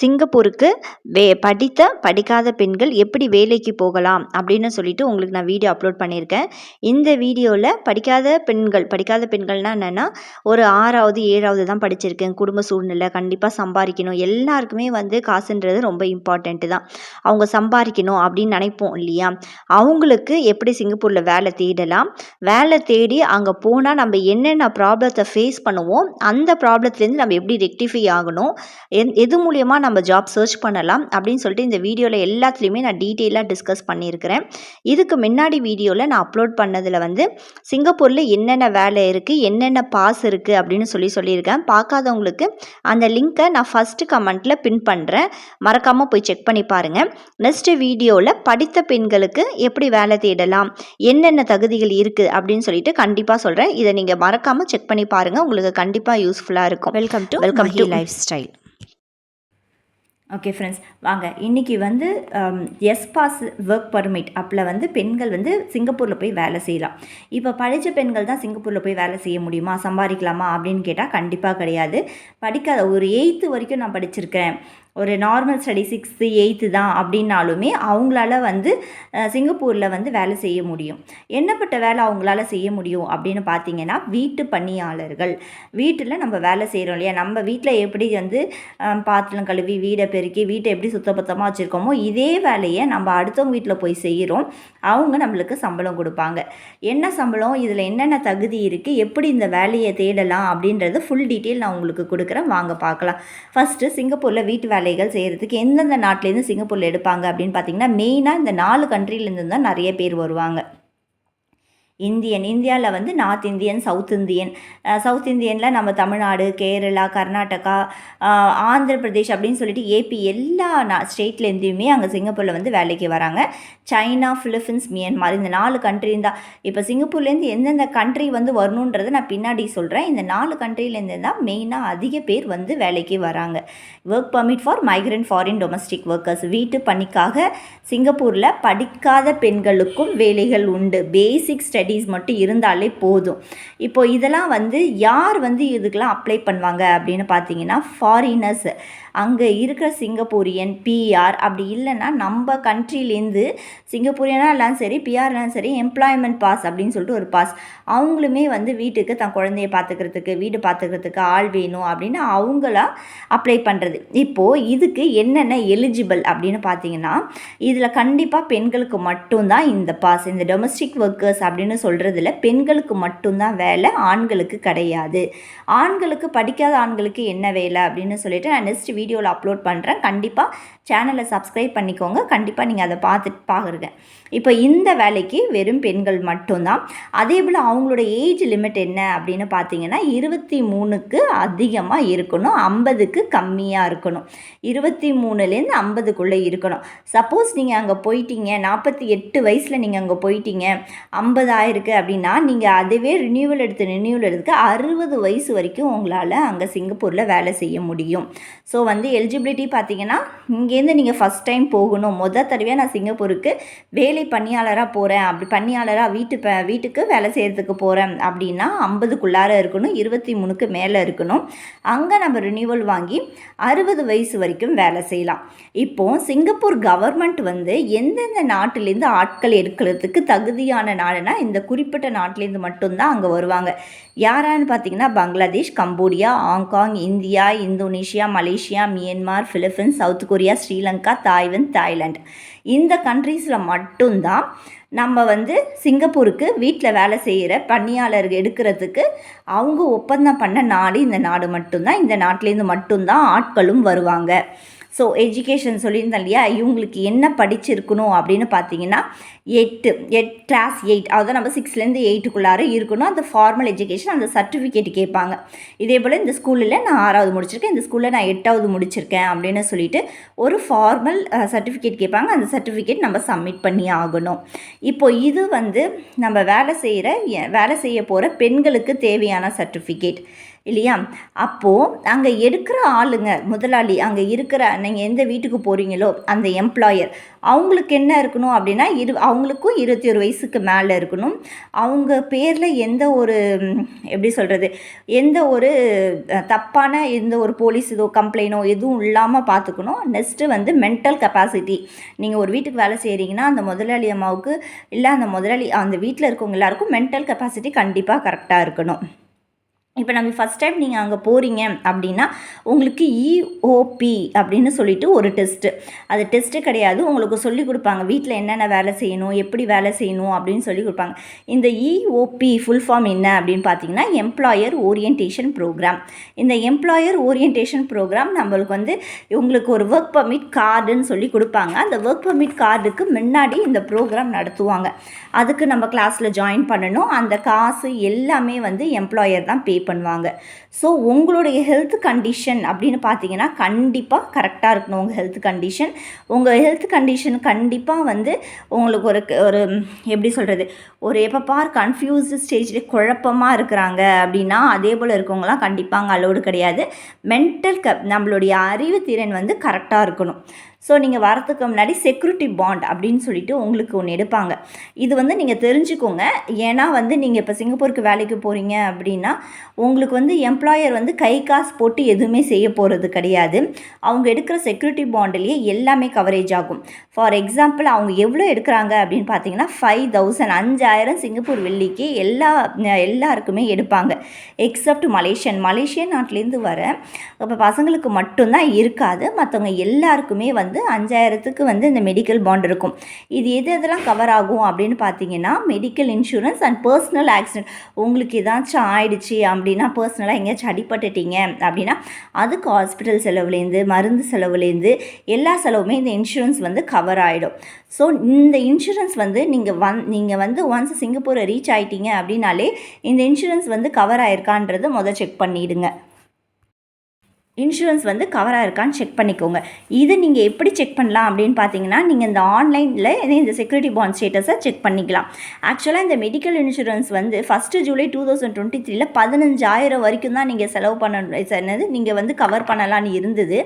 சிங்கப்பூருக்கு வே படித்த படிக்காத பெண்கள் எப்படி வேலைக்கு போகலாம் அப்படின்னு சொல்லிட்டு உங்களுக்கு நான் வீடியோ அப்லோட் பண்ணியிருக்கேன். இந்த வீடியோவில் படிக்காத பெண்கள் படிக்காத பெண்கள்னால் என்னென்னா ஒரு ஆறாவது ஏழாவது தான் படிச்சிருக்கேன். குடும்ப சூழ்நிலை கண்டிப்பாக சம்பாதிக்கணும். எல்லாருக்குமே வந்து காசுன்றது ரொம்ப இம்பார்ட்டண்ட்டு தான். அவங்க சம்பாதிக்கணும் அப்படின்னு நினைப்போம் இல்லையா? அவங்களுக்கு எப்படி சிங்கப்பூரில் வேலை தேடலாம்? வேலை தேடி அங்கே போனால் நம்ம என்னென்ன ப்ராப்ளத்தை ஃபேஸ் பண்ணுவோம்? அந்த ப்ராப்ளத்துலேருந்து நம்ம எப்படி ரெக்டிஃபை ஆகணும்? எந் எது மூலியமாக நம்ம ஜாப் சர்ச் பண்ணலாம் அப்படின்னு சொல்லிட்டு இந்த வீடியோவில் எல்லாத்துலேயுமே நான் டீட்டெயிலாக டிஸ்கஸ் பண்ணியிருக்கிறேன். இதுக்கு முன்னாடி வீடியோவில் நான் அப்லோட் பண்ணதில் வந்து சிங்கப்பூரில் என்னென்ன வேலை இருக்குது என்னென்ன பாஸ் இருக்குது அப்படின்னு சொல்லி சொல்லியிருக்கேன். பார்க்காதவங்களுக்கு அந்த லிங்க்கை நான் ஃபஸ்ட்டு கமெண்ட்டில் பின் பண்ணுறேன் மறக்காமல் போய் செக் பண்ணி பாருங்கள் நெக்ஸ்ட்டு வீடியோவில் படித்த பெண்களுக்கு எப்படி வேலை தேடலாம் என்னென்ன தகுதிகள் இருக்குது அப்படின்னு சொல்லிட்டு கண்டிப்பாக சொல்கிறேன் இதை நீங்கள் மறக்காமல் செக் பண்ணி பாருங்கள் உங்களுக்கு கண்டிப்பாக யூஸ்ஃபுல்லாக இருக்கும். Welcome to welcome to lifestyle okay friends வாங்க. இன்றைக்கி வந்து எஸ் பாஸ் ஒர்க் பர்மிட் அப்பில் வந்து பெண்கள் வந்து சிங்கப்பூரில் போய் வேலை செய்யலாம். இப்போ படித்த பெண்கள் தான் சிங்கப்பூரில் போய் வேலை செய்ய முடியுமா? சம்பாதிக்கலாமா? அப்படின்னு கேட்டால் கண்டிப்பாக கிடையாது. படிக்காத ஒரு எயித்து வரைக்கும் நான் படிச்சிருக்கிறேன். ஒரு நார்மல் ஸ்டடி சிக்ஸ்த்து எயித்து தான் அப்படின்னாலுமே அவங்களால வந்து சிங்கப்பூரில் வந்து வேலை செய்ய முடியும். என்னப்பட்ட வேலை அவங்களால செய்ய முடியும் அப்படின்னு பார்த்தீங்கன்னா வீட்டு பணியாளர்கள். வீட்டில் நம்ம வேலை செய்கிறோம் இல்லையா? நம்ம வீட்டில் எப்படி வந்து பாத்திரம் கழுவி வீடை பெருக்கி வீட்டை எப்படி சுத்தபத்தமாக வச்சுருக்கோமோ இதே வேலையை நம்ம அடுத்தவங்க வீட்டில் போய் செய்கிறோம் அவங்க நம்மளுக்கு சம்பளம் கொடுப்பாங்க. என்ன சம்பளம்? இதில் என்னென்ன தகுதி இருக்குது எப்படி இந்த வேலையை தேடலாம்? அப்படின்றது ஃபுல் டீட்டெயில் நான் உங்களுக்கு கொடுக்குறேன். வாங்க பார்க்கலாம் ஃபஸ்ட்டு சிங்கப்பூரில் வீட்டு வேலை கலைகள் செய்கிறதுக்கு எந்தெந்த நாட்டிலேருந்து சிங்கப்பூரில் எடுப்பாங்க அப்படின்னு பார்த்தீங்கன்னா மெயினாக இந்த நாலு கண்ட்ரிலேருந்து தான் நிறைய பேர் வருவாங்க. இந்தியன் இந்தியாவில் வந்து north Indian south Indian. South இந்தியனில் நம்ம தமிழ்நாடு கேரளா கர்நாடகா ஆந்திர பிரதேஷ் அப்படின்னு சொல்லிட்டு ஏபி எல்லா நா ஸ்டேட்லேருந்துமே அங்கே சிங்கப்பூரில் வந்து வேலைக்கு வராங்க. சைனா ஃபிலிப்பின்ஸ் மியன்மார் இந்த நாலு கண்ட்ரி தான். இப்போ சிங்கப்பூர்லேருந்து எந்தெந்த கண்ட்ரி வந்து வரணுன்றதை நான் பின்னாடி சொல்கிறேன் இந்த நாலு கண்ட்ரிலேருந்து தான் மெயினாக அதிக பேர் வந்து வேலைக்கு வராங்க. Work permit for migrant foreign domestic workers வீட்டு பணிக்காக சிங்கப்பூரில் படிக்காத பெண்களுக்கும் வேலைகள் உண்டு. பேசிக் ஸ்டடீஸ் மட்டும் இருந்தாலே போதும். இப்போ இதெல்லாம் வந்து யார் வந்து இதுக்கெல்லாம் அப்ளை பண்ணுவாங்க அப்படின்னு பார்த்தீங்கன்னா ஃபாரினர்ஸ் அங்கே இருக்கிற சிங்கப்பூரியன் பிஆர் அப்படி இல்லைன்னா நம்ம கண்ட்ரிலேருந்து சிங்கப்பூரியனாக இருந்தாலும் சரி பிஆர்னாலும் சரி எம்ப்ளாய்மெண்ட் பாஸ் அப்படின்னு சொல்லிட்டு ஒரு பாஸ் அவங்களுமே வந்து வீட்டுக்கு தன் குழந்தைய பார்த்துக்கிறதுக்கு வீடு பார்த்துக்கிறதுக்கு ஆள் வேணும் அப்படின்னு அவங்களா அப்ளை பண்ணுறது இப்போது இதுக்கு என்னென்ன எலிஜிபிள் அப்படின்னு பார்த்தீங்கன்னா இதில் கண்டிப்பாக பெண்களுக்கு மட்டும்தான் இந்த பாஸ் இந்த டொமஸ்டிக் ஒர்க்கர்ஸ் அப்படின்னு சொல்கிறதுல பெண்களுக்கு மட்டும்தான் வேலை ஆண்களுக்கு கிடையாது. ஆண்களுக்கு படிக்காத ஆண்களுக்கு என்ன வேலை அப்படின்னு சொல்லிட்டு நான் நெக்ஸ்ட் வீடியோவில் அப்லோட் பண்ணுறேன். கண்டிப்பாக சேனலை சப்ஸ்கிரைப் பண்ணிக்கோங்க. கண்டிப்பாக நீங்கள் அதை பார்த்துட்டு பார்க்குறீங்க இப்போ இந்த வேலைக்கு வெறும் பெண்கள் மட்டும்தான். அதே போல் அவங்களோட ஏஜ் லிமிட் என்ன அப்படின்னு பார்த்தீங்கன்னா இருபத்தி மூணுக்கு அதிகமாக இருக்கணும். ஐம்பதுக்கு கம்மியாக இருக்கணும். இருபத்தி மூணுலேருந்து ஐம்பதுக்குள்ளே இருக்கணும். சப்போஸ் நீங்கள் அங்கே போயிட்டீங்க நாற்பத்தி எட்டு வயசில் நீங்கள் அங்கே போயிட்டீங்க ஐம்பது ஆயிருக்கு அப்படின்னா நீங்கள் அதுவே ரினியூவல் எடுத்து ரினியூவல் எடுத்து அறுபது வயசு வரைக்கும் உங்களால் அங்கே சிங்கப்பூரில் வேலை செய்ய முடியும். ஸோ வந்து எலிஜிபிலிட்டி பார்த்தீங்கன்னா இங்கே இங்கேருந்து நீங்கள் ஃபஸ்ட் டைம் போகணும். மொதல் தடவையாக நான் சிங்கப்பூருக்கு வேலை பணியாளராக போகிறேன் அப்படி பணியாளராக வீட்டு ப வீட்டுக்கு வேலை செய்கிறதுக்கு போகிறேன் அப்படின்னா ஐம்பதுக்குள்ளார இருக்கணும். இருபத்தி மூணுக்கு மேலே இருக்கணும். அங்கே நம்ம ரினியூவல் வாங்கி அறுபது வயசு வரைக்கும் வேலை செய்யலாம். இப்போது சிங்கப்பூர் கவர்மெண்ட் வந்து எந்தெந்த நாட்டிலேருந்து ஆட்கள் எடுக்கிறதுக்கு தகுதியான நாடுனா இந்த குறிப்பிட்ட நாட்டிலேருந்து மட்டும்தான் அங்கே வருவாங்க. யாரான்னு பார்த்தீங்கன்னா Bangladesh Cambodia Hong Kong India Indonesia Malaysia Myanmar Philippines South Korea Sri Lanka Taiwan Thailand. இந்த கண்ட்ரீஸில் மட்டும்தான் நம்ம வந்து சிங்கப்பூருக்கு வீட்டில் வேலை செய்கிற பணியாளர்கள் எடுக்கிறதுக்கு அவங்க ஒப்பந்தம் பண்ண நாடு இந்த நாடு மட்டும்தான். இந்த நாட்டிலேருந்து மட்டும்தான் ஆட்களும் வருவாங்க. ஸோ எஜுகேஷன் சொல்லியிருந்தேன் இல்லையா? இவங்களுக்கு என்ன படிச்சிருக்கணும் அப்படின்னு பார்த்தீங்கன்னா எட்டு எட் கிளாஸ் எயிட் அதாவது நம்ம சிக்ஸ்லேருந்து எயிட்டுக்குள்ளார இருக்கணும். அந்த ஃபார்மல் எஜுகேஷன் அந்த சர்டிஃபிகேட் கேட்பாங்க. இதே போல் இந்த ஸ்கூலில் நான் ஆறாவது முடிச்சிருக்கேன். இந்த ஸ்கூலில் நான் எட்டாவது முடிச்சிருக்கேன் அப்படின்னு சொல்லிட்டு ஒரு ஃபார்மல் சர்டிஃபிகேட் கேட்பாங்க. அந்த சர்டிஃபிகேட் நம்ம சப்மிட் பண்ணி ஆகணும். இப்போ இது வந்து நம்ம வேலை செய்கிற வேலை செய்ய போகிற பெண்களுக்கு தேவையான சர்டிஃபிகேட் இல்லையா? அப்போது அங்கே எடுக்கிற ஆளுங்க முதலாளி அங்கே இருக்கிற நீங்கள் எந்த வீட்டுக்கு போகிறீங்களோ அந்த எம்ப்ளாயர் அவங்களுக்கு என்ன இருக்கணும் அப்படின்னா இரு அவங்களுக்கும் இருபத்தி ஒரு வயசுக்கு மேலே இருக்கணும். அவங்க பேரில் எந்த ஒரு எப்படி சொல்கிறது எந்த ஒரு தப்பான எந்த ஒரு போலீஸ் இதோ கம்ப்ளைனோ எதுவும் இல்லாமல் பார்த்துக்கணும் நெக்ஸ்ட்டு வந்து மென்டல் கெப்பாசிட்டி நீங்கள் ஒரு வீட்டுக்கு வேலை செய்கிறீங்கன்னா அந்த முதலாளி அம்மாவுக்கு இல்லை அந்த முதலாளி அந்த வீட்டில் இருக்கவங்க எல்லாருக்கும் மென்டல் கெப்பாசிட்டி கண்டிப்பாக கரெக்டாக இருக்கணும். இப்போ நம்ம ஃபஸ்ட் டைம் நீங்கள் அங்கே போகிறீங்க அப்படின்னா உங்களுக்கு இஓபி அப்படின்னு சொல்லிட்டு ஒரு டெஸ்ட்டு அது டெஸ்ட்டு கிடையாது. உங்களுக்கு சொல்லி கொடுப்பாங்க. வீட்டில் என்னென்ன வேலை செய்யணும் எப்படி வேலை செய்யணும் அப்படின்னு சொல்லி கொடுப்பாங்க. இந்த இஓபி ஃபுல் ஃபார்ம் என்ன அப்படின்னு பார்த்தீங்கன்னா எம்ப்ளாயர் ஓரியன்டேஷன் ப்ரோக்ராம் இந்த எம்ப்ளாயர் ஓரியன்டேஷன் ப்ரோக்ராம் நம்மளுக்கு வந்து உங்களுக்கு ஒரு ஒர்க் பர்மிட் கார்டுன்னு சொல்லி கொடுப்பாங்க. அந்த ஒர்க் பர்மிட் கார்டுக்கு முன்னாடி இந்த ப்ரோக்ராம் நடத்துவாங்க. அதுக்கு நம்ம கிளாஸில் ஜாயின் பண்ணணும். அந்த காசு எல்லாமே வந்து எம்ப்ளாயர் தான் பே பண்ணுவாங்க. ஸோ உங்களுடைய ஹெல்த் கண்டிஷன் அப்படின்னு பார்த்தீங்கன்னா கண்டிப்பாக கரெக்டாக இருக்கணும் உங்கள் ஹெல்த் கண்டிஷன் உங்கள் ஹெல்த் கண்டிஷன் கண்டிப்பாக வந்து உங்களுக்கு ஒரு ஒரு எப்படி சொல்கிறது ஒரு எப்போ பார் கன்ஃபியூஸ்டு ஸ்டேஜில் குழப்பமாக இருக்கிறாங்க அப்படின்னா அதே போல் இருக்கவங்களாம் கண்டிப்பாக அங்கே அலோடு கிடையாது. மென்டல் க நம்மளுடைய அறிவுத்திறன் வந்து கரெக்டாக இருக்கணும். ஸோ நீங்கள் வரத்துக்கு முன்னாடி செக்யூரிட்டி பாண்ட் அப்படின்னு சொல்லிட்டு உங்களுக்கு ஒன்று எடுப்பாங்க. இது வந்து நீங்கள் தெரிஞ்சுக்கோங்க. ஏன்னா வந்து நீங்கள் இப்போ சிங்கப்பூருக்கு வேலைக்கு போகிறீங்க அப்படின்னா உங்களுக்கு வந்து எம்ப்ளாயர் வந்து கை காசு போட்டு எதுவுமே செய்ய போகிறது கிடையாது. அவங்க எடுக்கிற செக்யூரிட்டி பாண்டிலேயே எல்லாமே கவரேஜ் ஆகும். ஃபார் எக்ஸாம்பிள் அவங்க எவ்வளோ எடுக்கிறாங்க அப்படின்னு பார்த்தீங்கன்னா ஃபைவ் தௌசண்ட் அஞ்சாயிரம் சிங்கப்பூர் வெள்ளிக்கு எல்லா எல்லாருக்குமே எடுப்பாங்க. Accept Malaysian. மலேசியன் நாட்டிலேருந்து வர இப்போ பசங்களுக்கு மட்டும்தான் இருக்காது. மற்றவங்க எல்லாருக்குமே வந்து அஞ்சாயிரத்துக்கு வந்து இந்த மெடிக்கல் பாண்ட் இருக்கும். இது எது எதெல்லாம் கவர் ஆகும் அப்படின்னு பார்த்தீங்கன்னா medical insurance and personal accident உங்களுக்கு ஏதாச்சும் ஆயிடுச்சு அப்படின்னா பர்சனலாக எங்கேயாச்சும் அடிபட்டுட்டீங்க அப்படின்னா அதுக்கு ஹாஸ்பிட்டல் செலவுலேருந்து மருந்து செலவுலேருந்து எல்லா செலவுமே இந்த இன்சூரன்ஸ் வந்து கவர் ஆகிடும் ஸோ இந்த இன்சூரன்ஸ் வந்து நீங்கள் வந் நீங்கள் வந்து ஒன்ஸ் சிங்கப்பூரை ரீச் ஆகிட்டீங்க அப்படின்னாலே இந்த இன்சூரன்ஸ் வந்து கவர் ஆயிருக்கான்றதை முதல் செக் பண்ணிவிடுங்க இன்சூரன்ஸ் வந்து கவராக இருக்கான்னு செக் பண்ணிக்கோங்க. இது நீங்கள் எப்படி செக் பண்ணலாம் அப்படின்னு பார்த்தீங்கன்னா நீங்கள் இந்த ஆன்லைனில் இந்த செக்யூரிட்டி பாண்ட் ஸ்டேட்டஸை செக் பண்ணிக்கலாம். ஆக்சுவலாக இந்த மெடிக்கல் இன்சூரன்ஸ் வந்து first July two thousand twenty த்ரீல பதினஞ்சாயிரம் வரைக்கும் தான் நீங்கள் செலவு பண்ண என்னது? நீங்கள் வந்து கவர் பண்ணலான்னு இருந்தது.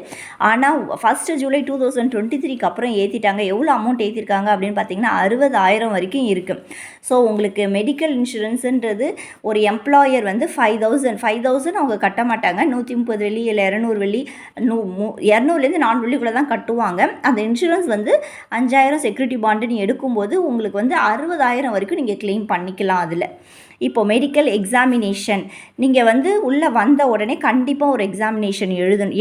ஆனால் first July two thousand twenty த்ரீக்கு அப்புறம் ஏற்றிட்டாங்க எவ்வளோ அமௌண்ட் ஏற்றிருக்காங்க அப்படின்னு பார்த்தீங்கன்னா அறுபதாயிரம் வரைக்கும் இருக்குது ஸோ உங்களுக்கு மெடிக்கல் இன்சூரன்ஸுன்றது ஒரு எம்ப்ளாயர் வந்து ஃபைவ் தௌசண்ட் ஃபைவ் தௌசண்ட் அவங்க கட்ட மாட்டாங்க. நூற்றி முப்பது வெளியில் இல்லை இரநூறு வெள்ளி நூ மூ இரநூறுலேருந்து நானூறு வெள்ளிக்குள்ளே தான் கட்டுவாங்க. அந்த இன்சூரன்ஸ் வந்து அஞ்சாயிரம் செக்யூரிட்டி பாண்டு நீ எடுக்கும்போது உங்களுக்கு வந்து அறுபதாயிரம் வரைக்கும் நீங்கள் க்ளைம் பண்ணிக்கலாம் அதில். இப்போ மெடிக்கல் எக்ஸாமினேஷன் நீங்கள் வந்து உள்ளே வந்த உடனே கண்டிப்பாக ஒரு எக்ஸாமினேஷன் எழுதணும்.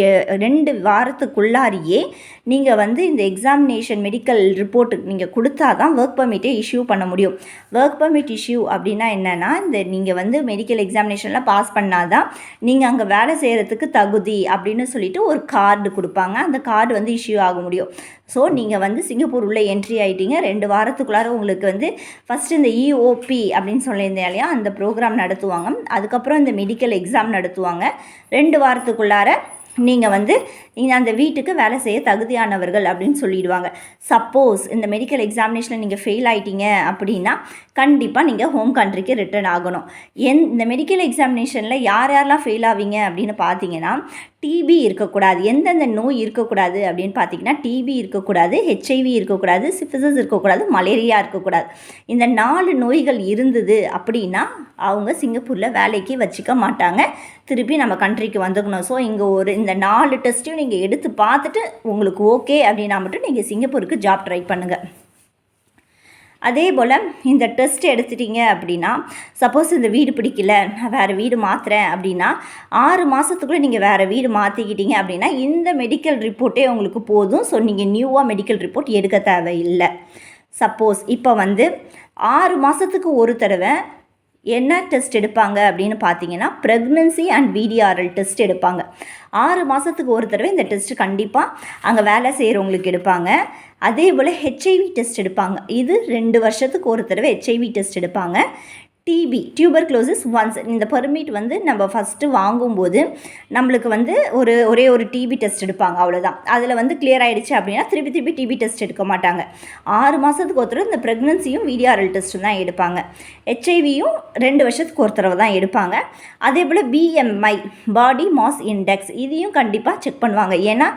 ரெண்டு வாரத்துக்குள்ளாரியே நீங்கள் வந்து இந்த எக்ஸாமினேஷன் மெடிக்கல் ரிப்போர்ட்டு நீங்கள் கொடுத்தா தான் ஒர்க் பர்மிட்டே இஷ்யூ பண்ண முடியும். ஒர்க் பர்மிட் இஷ்யூ அப்படின்னா என்னென்னா இந்த நீங்கள் வந்து மெடிக்கல் எக்ஸாமினேஷனில் பாஸ் பண்ணாதான் நீங்கள் அங்கே வேலை செய்கிறதுக்கு தகுதி அப்படின்னு சொல்லிட்டு ஒரு கார்டு கொடுப்பாங்க. அந்த கார்டு வந்து இஷ்யூ ஆக முடியும். ஸோ நீங்கள் வந்து சிங்கப்பூர் உள்ளே என்ட்ரி ஆகிட்டீங்க ரெண்டு வாரத்துக்குள்ளார உங்களுக்கு வந்து ஃபஸ்ட்டு இந்த இஓபி அப்படின்னு சொல்லியிருந்தேன் இல்லையா? அந்த ப்ரோக்ராம் நடத்துவாங்க. அதுக்கப்புறம் இந்த மெடிக்கல் எக்ஸாம் நடத்துவாங்க. ரெண்டு வாரத்துக்குள்ளார நீங்கள் வந்து நீங்கள் அந்த வீட்டுக்கு வேலை செய்ய தகுதியானவர்கள் அப்படின்னு சொல்லிடுவாங்க. சப்போஸ் இந்த மெடிக்கல் எக்ஸாமினேஷனில் நீங்கள் ஃபெயில் ஆகிட்டீங்க அப்படின்னா கண்டிப்பாக நீங்கள் ஹோம் கண்ட்ரிக்கு ரிட்டர்ன் ஆகணும். என் இந்த மெடிக்கல் எக்ஸாமினேஷனில் யார் யாரெல்லாம் ஃபெயில் ஆவீங்க அப்படின்னு பார்த்தீங்கன்னா டிபி இருக்கக்கூடாது. எந்தெந்த நோய் இருக்கக்கூடாது அப்படின்னு பார்த்தீங்கன்னா டிபி இருக்கக்கூடாது ஹெச்ஐவி இருக்கக்கூடாது சிஃபிசஸ் இருக்கக்கூடாது மலேரியா இருக்கக்கூடாது. இந்த நாலு நோய்கள் இருந்தது அப்படின்னா அவங்க சிங்கப்பூரில் வேலைக்கு வச்சுக்க மாட்டாங்க. திருப்பி நம்ம கண்ட்ரிக்கு வந்துக்கணும். ஸோ இங்கே ஒரு இந்த நாலு டெஸ்ட்டையும் நீங்கள் எடுத்து பார்த்துட்டு உங்களுக்கு ஓகே அப்படின்னா மட்டும் நீங்கள் சிங்கப்பூருக்கு ஜாப் ட்ரை பண்ணுங்கள் அதே போல் இந்த டெஸ்ட் எடுத்துட்டீங்க அப்படின்னா சப்போஸ் இந்த வீடு பிடிக்கல நான் வேறு வீடு மாற்றுறேன் அப்படின்னா ஆறு மாதத்துக்குள்ளே நீங்கள் வேறு வீடு மாற்றிக்கிட்டீங்க அப்படின்னா இந்த மெடிக்கல் ரிப்போர்ட்டே உங்களுக்கு போதும். ஸோ நீங்கள் நியூவாக மெடிக்கல் ரிப்போர்ட் எடுக்க தேவையில்லை. சப்போஸ் இப்போ வந்து ஆறு மாதத்துக்கு ஒரு தடவை என்ன டெஸ்ட் எடுப்பாங்க அப்படின்னு பார்த்தீங்கன்னா ப்ரெக்னன்சி அண்ட் விடிஆர்எல் டெஸ்ட் எடுப்பாங்க. ஆறு மாதத்துக்கு ஒரு தடவை இந்த டெஸ்ட் கண்டிப்பாக அங்கே வேலை செய்கிறவங்களுக்கு எடுப்பாங்க. அதே போல் ஹெச்ஐவி டெஸ்ட் எடுப்பாங்க. இது ரெண்டு வருஷத்துக்கு ஒரு தடவை ஹெச்ஐவி டெஸ்ட் எடுப்பாங்க. டிபி டியூபர் க்ளோசஸ் ஒன்ஸ் இந்த பெர்மிட் வந்து நம்ம ஃபஸ்ட்டு வாங்கும்போது நம்மளுக்கு வந்து ஒரு ஒரே ஒரு டிபி டெஸ்ட் எடுப்பாங்க அவ்வளோதான் அதில் வந்து கிளியர் ஆகிடுச்சு அப்படின்னா திருப்பி திருப்பி டிபி டெஸ்ட் எடுக்க மாட்டாங்க. ஆறு மாதத்துக்கு ஒருத்தர் இந்த ப்ரெக்னன்சியும் விடிஆர்எல் டெஸ்ட்டும் தான் எடுப்பாங்க. ஹெச்ஐவியும் ரெண்டு வருஷத்துக்கு ஒரு தடவை தான் எடுப்பாங்க. அதே போல் பிஎம்ஐ பாடி மாஸ் இண்டெக்ஸ் இதையும் கண்டிப்பாக செக் பண்ணுவாங்க. ஏன்னா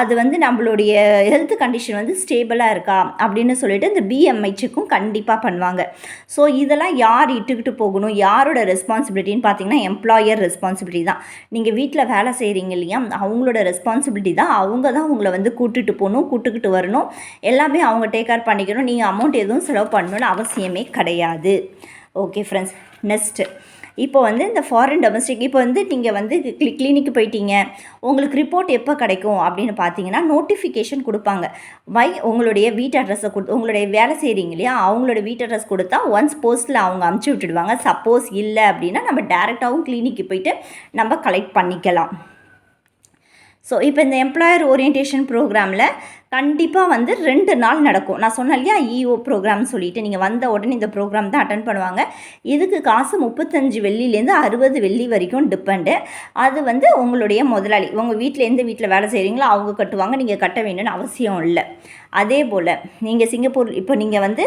அது வந்து நம்மளுடைய ஹெல்த் கண்டிஷன் வந்து ஸ்டேபிளாக இருக்கா அப்படின்னு சொல்லிட்டு இந்த பிஎம்ஐ செக்கும் கண்டிப்பாக பண்ணுவாங்க. ஸோ இதெல்லாம் யார் எடுத்துக்கிட்டு போகணும். யாரோட ரெஸ்பான்சிபிலிட்டின்னு பார்த்தீங்கன்னா எம்ப்ளாயர் ரெஸ்பான்சிபிலிட்டி தான். நீங்கள் வீட்டில் வேலை செய்கிறீங்க இல்லையா? அவங்களோட ரெஸ்பான்சிபிலிட்டி தான். அவங்க தான் உங்களை வந்து கூட்டுட்டு போகணும் கூட்டுக்கிட்டு வரணும். எல்லாமே அவங்க டேக் கேர் பண்ணிக்கணும். நீங்கள் அமௌண்ட் எதுவும் செலவு பண்ணணும்னு அவசியமே கிடையாது. ஓகே ஃப்ரெண்ட்ஸ் நெக்ஸ்ட்டு இப்போ வந்து இந்த ஃபாரின் டொமஸ்டிக் இப்போ வந்து நீங்கள் வந்து கிளி கிளினிக்கு போயிட்டீங்க. உங்களுக்கு ரிப்போர்ட் எப்போ கிடைக்கும் அப்படின்னு பார்த்தீங்கன்னா நோட்டிஃபிகேஷன் கொடுப்பாங்க. வை உங்களுடைய வீட்டு அட்ரஸை கொடுத்து உங்களுடைய வேலை செய்கிறீங்க இல்லையா அவங்களோட வீட்டு அட்ரஸ் கொடுத்தா ஒன்ஸ் போஸ்ட்டில் அவங்க அமுச்சு விட்டுடுவாங்க. சப்போஸ் இல்லை அப்படின்னா நம்ம டேரெக்டாகவும் கிளினிக்கு போயிட்டு நம்ம கலெக்ட் பண்ணிக்கலாம். ஸோ இப்போ இந்த எம்ப்ளாயர் ஓரியன்டேஷன் ப்ரோக்ராமில் கண்டிப்பாக வந்து ரெண்டு நாள் நடக்கும். நான் சொன்னேன் இல்லையா? இஓ ப்ரோக்ராம் சொல்லிட்டு நீங்கள் வந்த உடனே இந்த ப்ரோக்ராம் தான் அட்டன் பண்ணுவாங்க. இதுக்கு காசு முப்பத்தஞ்சு வெள்ளிலேருந்து அறுபது வெள்ளி வரைக்கும் டிபெண்டு அது வந்து உங்களுடைய முதலாளி. உங்கள் வீட்டில் எந்த வீட்டில் வேலை செய்கிறீங்களோ அவங்க கட்டுவாங்க. நீங்கள் கட்ட வேணும்னு அவசியம் இல்லை. அதே போல் நீங்கள் சிங்கப்பூர் இப்போ நீங்கள் வந்து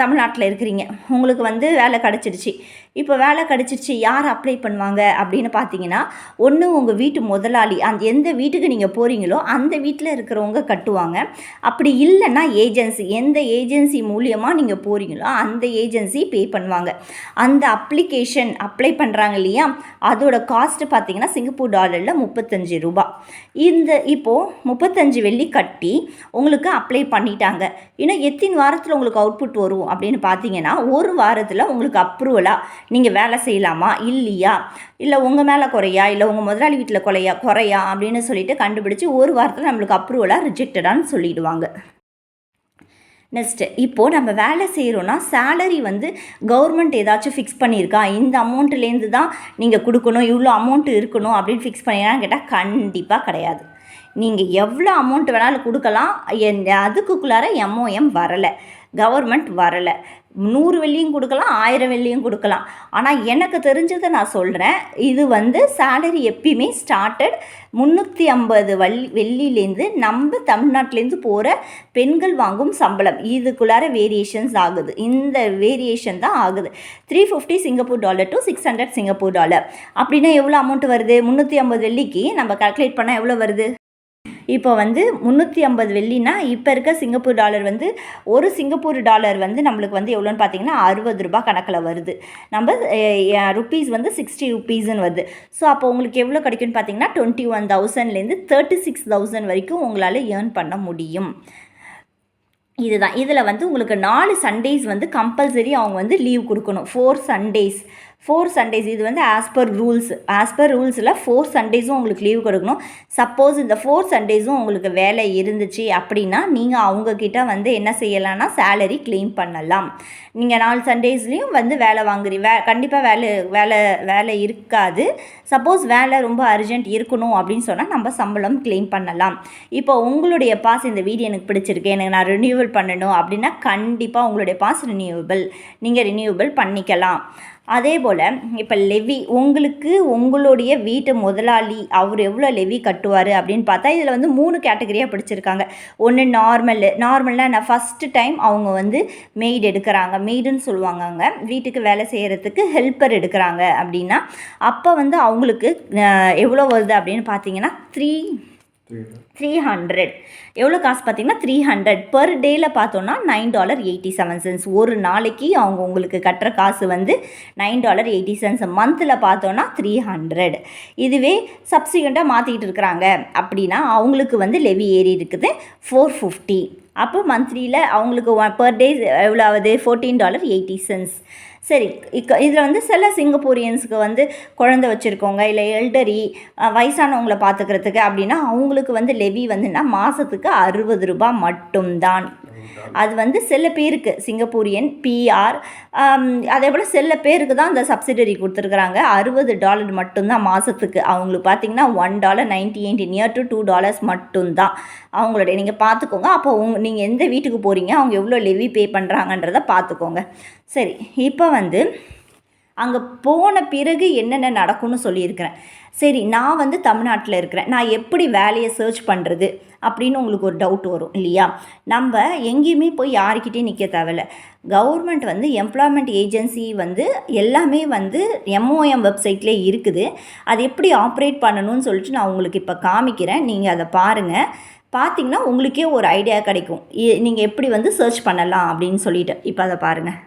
தமிழ்நாட்டில் இருக்கிறீங்க. உங்களுக்கு வந்து வேலை கிடச்சிடுச்சு. இப்போ வேலை கிடச்சிருச்சு யார் அப்ளை பண்ணுவாங்க அப்படின்னு பார்த்தீங்கன்னா ஒன்று உங்கள் வீட்டு முதலாளி அந்த எந்த வீட்டுக்கு நீங்கள் போகிறீங்களோ அந்த வீட்டில் இருக்கிறவங்க கட்டுவாங்க. அப்படி இல்லைன்னா ஏஜென்சி எந்த ஏஜென்சி மூலியமாக நீங்கள் போகிறீங்களோ அந்த ஏஜென்சி பே பண்ணுவாங்க. அந்த அப்ளிகேஷன் அப்ளை பண்ணுறாங்க இல்லையா அதோட காஸ்ட்டு பார்த்தீங்கன்னா சிங்கப்பூர் டாலரில் முப்பத்தஞ்சு ரூபாய் இந்த இப்போது முப்பத்தஞ்சு வெள்ளி கட்டி உங்களுக்கு அப்ளை பண்ணிட்டாங்க. இன்னும் எத்தனை வாரத்தில் உங்களுக்கு அவுட்புட் வரும் அப்படின்னு பார்த்தீங்கன்னா ஒரு வாரத்தில் உங்களுக்கு அப்ரூவலாக நீங்கள் வேலை செய்யலாமா? இல்லையா? இல்லை உங்கள் மேலே குறையா? இல்லை உங்கள் முதலாளி வீட்டில் குறையா? குறையா? அப்படின்னு சொல்லிட்டு கண்டுபிடிச்சி ஒரு வாரத்தில் நம்மளுக்கு அப்ரூவலாக ரிஜெக்டடான்னு சொல்லிடுவாங்க. நெக்ஸ்ட்டு இப்போது நம்ம வேலை செய்கிறோன்னா சேலரி வந்து கவர்மெண்ட் ஏதாச்சும் ஃபிக்ஸ் பண்ணியிருக்கா? இந்த அமௌண்ட்லேருந்து தான் நீங்கள் கொடுக்கணும். இவ்வளோ அமௌண்ட் இருக்கணும் அப்படின்னு ஃபிக்ஸ் பண்ணியிருக்கான்னு கேட்டால் கண்டிப்பாக கிடையாது. நீங்கள் எவ்வளோ அமௌண்ட் வேணாலும் கொடுக்கலாம். என் அதுக்குள்ளார எம்ஓஎம் வரலை. கவர்மெண்ட் வரலை. நூறு வெள்ளியும் கொடுக்கலாம் ஆயிரம் வெள்ளியும் கொடுக்கலாம். ஆனால் எனக்கு தெரிஞ்சதை நான் சொல்கிறேன் இது வந்து சேலரி எப்பயுமே ஸ்டார்டட் முந்நூற்றி ஐம்பது வள்ளி வெள்ளிலேருந்து நம்ம தமிழ்நாட்டிலேருந்து போகிற பெண்கள் வாங்கும் சம்பளம். இதுக்குள்ளார வேரியேஷன்ஸ் ஆகுது. இந்த வேரியேஷன் தான் ஆகுது. Three fifty Singapore dollar to six hundred Singapore dollar அப்படின்னா எவ்வளோ அமௌண்ட் வருது? முந்நூற்றி ஐம்பது வெள்ளிக்கு நம்ம கால்குலேட் பண்ணால் எவ்வளோ வருது? இப்போ வந்து முந்நூற்றி ஐம்பது வெள்ளினா இப்போ இருக்க சிங்கப்பூர் டாலர் வந்து ஒரு சிங்கப்பூர் டாலர் வந்து நம்மளுக்கு வந்து எவ்வளோன்னு பார்த்தீங்கன்னா அறுபது ரூபாய் கணக்கில் வருது. நம்ம ருப்பீஸ் வந்து சிக்ஸ்டி ருப்பீஸ்னு வருது. ஸோ அப்போ உங்களுக்கு எவ்வளோ கிடைக்கும்னு பார்த்தீங்கன்னா டுவெண்ட்டி ஒன் தௌசண்ட்லேருந்து தேர்ட்டி சிக்ஸ் தௌசண்ட் வரைக்கும் உங்களால் ஏர்ன் பண்ண முடியும். இதுதான். இதில் வந்து உங்களுக்கு நாலு சண்டேஸ் வந்து கம்பல்சரி அவங்க வந்து லீவ் கொடுக்கணும். ஃபோர் சண்டேஸ் ஃபோர் சண்டேஸ் இது வந்து as per rules as per ரூல்ஸில் four சண்டேஸும் உங்களுக்கு லீவ் கொடுக்கணும். சப்போஸ் இந்த ஃபோர் சண்டேஸும் உங்களுக்கு வேலை இருந்துச்சு அப்படின்னா நீங்கள் அவங்கக்கிட்ட வந்து என்ன செய்யலாம்னா சேலரி க்ளைம் பண்ணலாம். நீங்கள் நாலு சண்டேஸ்லேயும் வந்து வேலை வாங்குறீ வே கண்டிப்பாக வேலை வேலை வேலை இருக்காது. சப்போஸ் வேலை ரொம்ப அர்ஜென்ட் இருக்கணும் அப்படின்னு சொன்னால் நம்ம சம்பளம் க்ளைம் பண்ணலாம். இப்போ உங்களுடைய பாஸ் இந்த வீடியோ எனக்கு பிடிச்சிருக்கு. எனக்கு நான் ரினியூவல் பண்ணணும் அப்படின்னா கண்டிப்பாக உங்களுடைய பாஸ் ரினியூவபிள் நீங்கள் ரினியூவபிள் பண்ணிக்கலாம். அதே போல் இப்போ லெவி உங்களுக்கு உங்களுடைய வீட்டு முதலாளி அவர் எவ்வளோ லெவி கட்டுவார் அப்படின்னு பார்த்தா இதில் வந்து மூணு கேட்டகரியாக பிடிச்சிருக்காங்க. ஒன்று நார்மல் நார்மல்னால் நான் ஃபஸ்ட்டு டைம் அவங்க வந்து மெய்டு எடுக்கிறாங்க. மெய்டுன்னு சொல்லுவாங்க அங்கே. வீட்டுக்கு வேலை செய்கிறதுக்கு ஹெல்ப்பர் எடுக்கிறாங்க அப்படின்னா அப்போ வந்து அவங்களுக்கு எவ்வளோ வருது அப்படின்னு பார்த்தீங்கன்னா த்ரீ த்ரீ ஹண்ட்ரட் எவ்வளோ காசு பார்த்தீங்கன்னா த்ரீ ஹண்ட்ரட் பர் டேயில் பார்த்தோன்னா nine dollar eighty seven cents ஒரு நாளைக்கு அவங்க உங்களுக்கு கட்டுற காசு வந்து நைன் டாலர் எயிட்டி சென்ஸ் மந்தில் பார்த்தோன்னா த்ரீ ஹண்ட்ரட் இதுவே சப்சிக்வெண்ட்டாக மாற்றிக்கிட்டு இருக்கிறாங்க. அப்படின்னா அவங்களுக்கு வந்து லெவி ஏறி இருக்குது. ஃபோர் ஃபிஃப்டி அப்போ மந்த்லியில் அவங்களுக்கு பர் டே எவ்வளோ ஆகுது? ஃபோர்டீன் டாலர் எயிட்டி சென்ஸ் சரி இக்க இதில் வந்து சில சிங்கப்பூரியன்ஸுக்கு வந்து குழந்தை வச்சுருக்கவங்க இல்லை எல்டரி வயசானவங்களை பார்த்துக்கிறதுக்கு அப்படின்னா அவங்களுக்கு வந்து லெவி வந்துன்னா மாதத்துக்கு அறுபது ரூபாய் மட்டும்தான். அது வந்து சில பேருக்கு சிங்கப்பூரியன் பிஆர் அதே போல் சில பேருக்கு தான் அந்த சப்சிடரி கொடுத்துருக்குறாங்க. அறுபது டாலர் மட்டும்தான் மாதத்துக்கு அவங்களுக்கு பார்த்தீங்கன்னா one dollar ninety eight near to two dollars மட்டும்தான். அவங்களுடைய நீங்கள் பார்த்துக்கோங்க அப்போ உங் நீங்கள் எந்த வீட்டுக்கு போகிறீங்க அவங்க எவ்வளோ லெவி பே பண்ணுறாங்கன்றத பார்த்துக்கோங்க சரி இப்போ வந்து அங்கே போன பிறகு என்னென்ன நடக்கும்னு சொல்லியிருக்கிறேன். சரி நான் வந்து தமிழ்நாட்டில் இருக்கிறேன். நான் எப்படி வேலையை சர்ச் பண்ணுறது அப்படின்னு உங்களுக்கு ஒரு டவுட் வரும் இல்லையா? நம்ம எங்கேயுமே போய் யாருக்கிட்டேயும் நிற்க தேவையில்ல. கவர்மெண்ட் வந்து எம்ப்ளாய்மெண்ட் ஏஜென்சி வந்து எல்லாமே வந்து எம்ஓஎம் வெப்சைட்லேயே இருக்குது. அது எப்படி ஆப்ரேட் பண்ணணும்னு சொல்லிட்டு நான் உங்களுக்கு இப்போ காமிக்கிறேன். நீங்கள் அதை பாருங்கள் பார்த்தீங்கன்னா உங்களுக்கே ஒரு ஐடியா கிடைக்கும். நீங்கள் எப்படி வந்து சர்ச் பண்ணலாம் அப்படின்னு சொல்லிட்டு. இப்போ அதை பாருங்கள்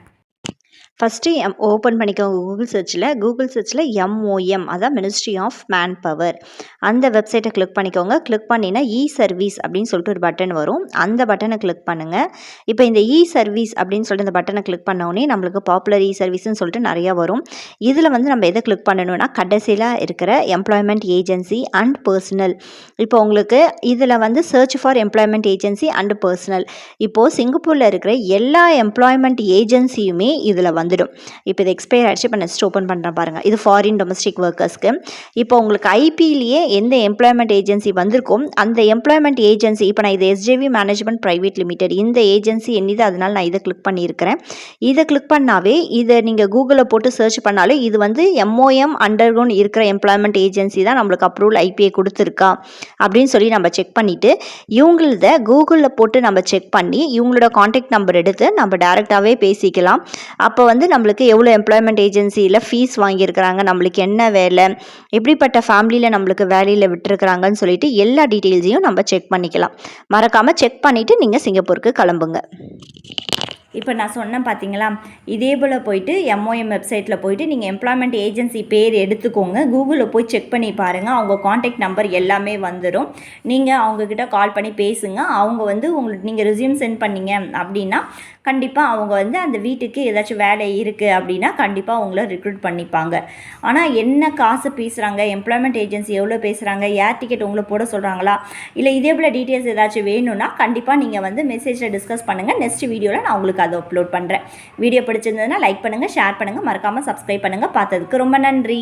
ஃபஸ்ட்டு எம் ஓப்பன் பண்ணிக்கோங்க கூகுள் சர்ச்சில் கூகுள் சர்ச்சில் எம்ஓஎம் அதான் மினிஸ்ட்ரி ஆஃப் மேன் பவர் அந்த வெப்சைட்டை கிளிக் பண்ணிக்கோங்க. கிளிக் பண்ணினா இ சர்வீஸ் அப்படின்னு சொல்லிட்டு ஒரு பட்டன் வரும். அந்த பட்டனை கிளிக் பண்ணுங்கள் இப்போ இந்த இ சர்வீஸ் அப்படின்னு சொல்லிட்டு இந்த பட்டனை கிளிக் பண்ணோடனே நம்மளுக்கு பாப்புலர் இ சர்வீஸ்னு சொல்லிட்டு நிறையா வரும். இதில் வந்து நம்ம எதை கிளிக் பண்ணணும்னா கடைசியில் இருக்கிற எம்ப்ளாய்மெண்ட் ஏஜென்சி அண்ட் பர்சனல் இப்போ உங்களுக்கு இதில் வந்து search for employment agency and personal இப்போது சிங்கப்பூரில் இருக்கிற எல்லா எம்ப்ளாய்மெண்ட் ஏஜென்சியுமே இதில் வந்து வந்துடும். இப்போ இது எக்ஸ்பயர் ஆகிடுச்சு இப்போ நெக்ஸ்ட் ஓப்பன் பண்ணுறேன் பாருங்கள் இது ஃபாரின் டொமஸ்டிக் ஒர்க்கர்ஸ்க்கு இப்போ உங்களுக்கு ஐபிலேயே எந்த எம்ப்ளாய்மெண்ட் ஏஜென்சி வந்திருக்கோ அந்த எம்ப்ளாய்மெண்ட் ஏஜென்சி இப்போ நான் இது எஸ்ஜேவி மேனேஜ்மெண்ட் ப்ரைவேட் லிமிடெட் இந்த ஏஜென்சி என்னது அதனால் நான் இதை கிளிக் பண்ணியிருக்கிறேன். இதை கிளிக் பண்ணாவே இதை நீங்கள் கூகுளில் போட்டு சர்ச் பண்ணாலே இது வந்து எம்ஓஎம் அண்டர் அண்டர்கோன் இருக்கிற எம்ப்ளாய்மெண்ட் ஏஜென்சி தான் நம்மளுக்கு அப்ரூவல் ஐபிஐ கொடுத்துருக்கா அப்படின்னு சொல்லி நம்ம செக் பண்ணிவிட்டு இவங்களத கூகுளில் போட்டு நம்ம செக் பண்ணி இவங்களோட காண்டாக்ட் நம்பர் எடுத்து நம்ம டேரெக்டாகவே பேசிக்கலாம். அப்போ வந்து நம்மளுக்கு எவ்வளோ எம்ப்ளாய்மெண்ட் ஏஜென்சியில் ஃபீஸ் வாங்கியிருக்கிறாங்க நம்மளுக்கு என்ன வேலை எப்படிப்பட்ட ஃபேமிலியில் நம்மளுக்கு வேலையில் விட்டுருக்குறாங்கன்னு சொல்லிட்டு எல்லா டீட்டெயில்ஸையும் நம்ம செக் பண்ணிக்கலாம். மறக்காமல் செக் பண்ணிவிட்டு நீங்கள் சிங்கப்பூருக்கு கிளம்புங்க. இப்போ நான் சொன்னேன் பார்த்தீங்களா இதே போல் போயிட்டு எம்ஓஎம் வெப்சைட்டில் போயிட்டு நீங்கள் எம்ப்ளாய்மெண்ட் ஏஜென்சி பேர் எடுத்துக்கோங்க. கூகுளில் போய் செக் பண்ணி பாருங்கள் அவங்க காண்டாக்ட் நம்பர் எல்லாமே வந்துடும் நீங்கள் அவங்கக்கிட்ட கால் பண்ணி பேசுங்க. அவங்க வந்து உங்களுக்கு நீங்கள் ரெஸ்யூம் சென்ட் பண்ணீங்க அப்படின்னா கண்டிப்பாக அவங்க வந்து அந்த வீட்டுக்கு ஏதாச்சும் வேலை இருக்குது அப்படின்னா கண்டிப்பாக அவங்கள ரிக்ரூட் பண்ணிப்பாங்க. ஆனால் என்ன காசு பேசுகிறாங்க எம்ப்ளாய்மெண்ட் ஏஜென்சி எவ்வளோ பேசுகிறாங்க ஏர் டிக்கெட் உங்களை போட சொல்கிறாங்களா இல்லை இதே போல் டீட்டெயில்ஸ் ஏதாச்சும் வேணும்னா கண்டிப்பாக நீங்கள் வந்து மெசேஜில் டிஸ்கஸ் பண்ணுங்கள் நெக்ஸ்ட் வீடியோவில் நான் உங்களுக்கு அதை அப்லோட் பண்ணுறேன் வீடியோ பிடிச்சிருந்ததுன்னா லைக் பண்ணுங்கள் ஷேர் பண்ணுங்கள் மறக்காமல் சப்ஸ்கிரைப் பண்ணுங்கள் பார்த்ததுக்கு ரொம்ப நன்றி.